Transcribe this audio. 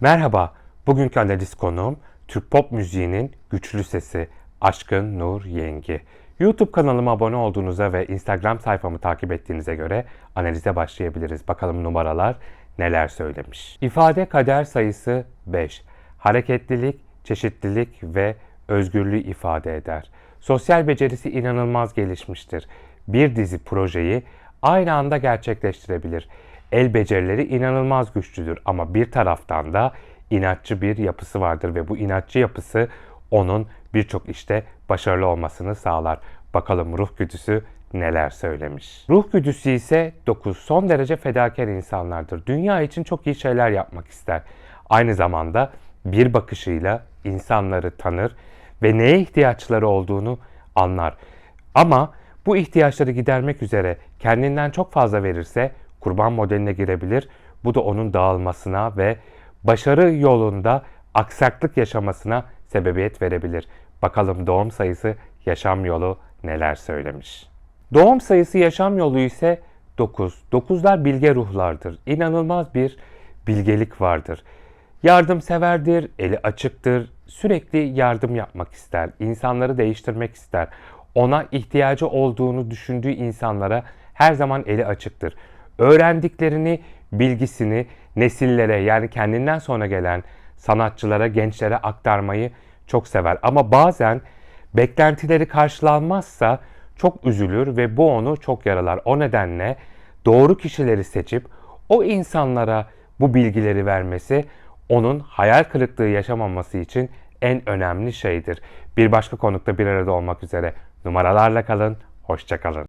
Merhaba, bugünkü analiz konuğum Türk pop müziğinin güçlü sesi Aşkın Nur Yengi. YouTube kanalıma abone olduğunuza ve Instagram sayfamı takip ettiğinize göre analize başlayabiliriz. Bakalım numaralar neler söylemiş. İfade kader sayısı 5. Hareketlilik, çeşitlilik ve özgürlüğü ifade eder. Sosyal becerisi inanılmaz gelişmiştir. Bir dizi projeyi aynı anda gerçekleştirebilir. El becerileri inanılmaz güçlüdür ama bir taraftan da inatçı bir yapısı vardır ve bu inatçı yapısı onun birçok işte başarılı olmasını sağlar. Bakalım ruh güdüsü neler söylemiş. Ruh güdüsü ise 9 son derece fedakar insanlardır. Dünya için çok iyi şeyler yapmak ister. Aynı zamanda bir bakışıyla insanları tanır ve neye ihtiyaçları olduğunu anlar. Ama bu ihtiyaçları gidermek üzere kendinden çok fazla verirse kurban modeline girebilir. Bu da onun dağılmasına ve başarı yolunda aksaklık yaşamasına sebebiyet verebilir. Bakalım doğum sayısı yaşam yolu neler söylemiş. Doğum sayısı yaşam yolu ise 9. 9'lar bilge ruhlardır. İnanılmaz bir bilgelik vardır. Yardımseverdir, eli açıktır, sürekli yardım yapmak ister, insanları değiştirmek ister. Ona ihtiyacı olduğunu düşündüğü insanlara her zaman eli açıktır. Öğrendiklerini, bilgisini nesillere yani kendinden sonra gelen sanatçılara, gençlere aktarmayı çok sever. Ama bazen beklentileri karşılanmazsa çok üzülür ve bu onu çok yaralar. O nedenle doğru kişileri seçip o insanlara bu bilgileri vermesi onun hayal kırıklığı yaşamaması için en önemli şeydir. Bir başka konukta bir arada olmak üzere numaralarla kalın, hoşçakalın.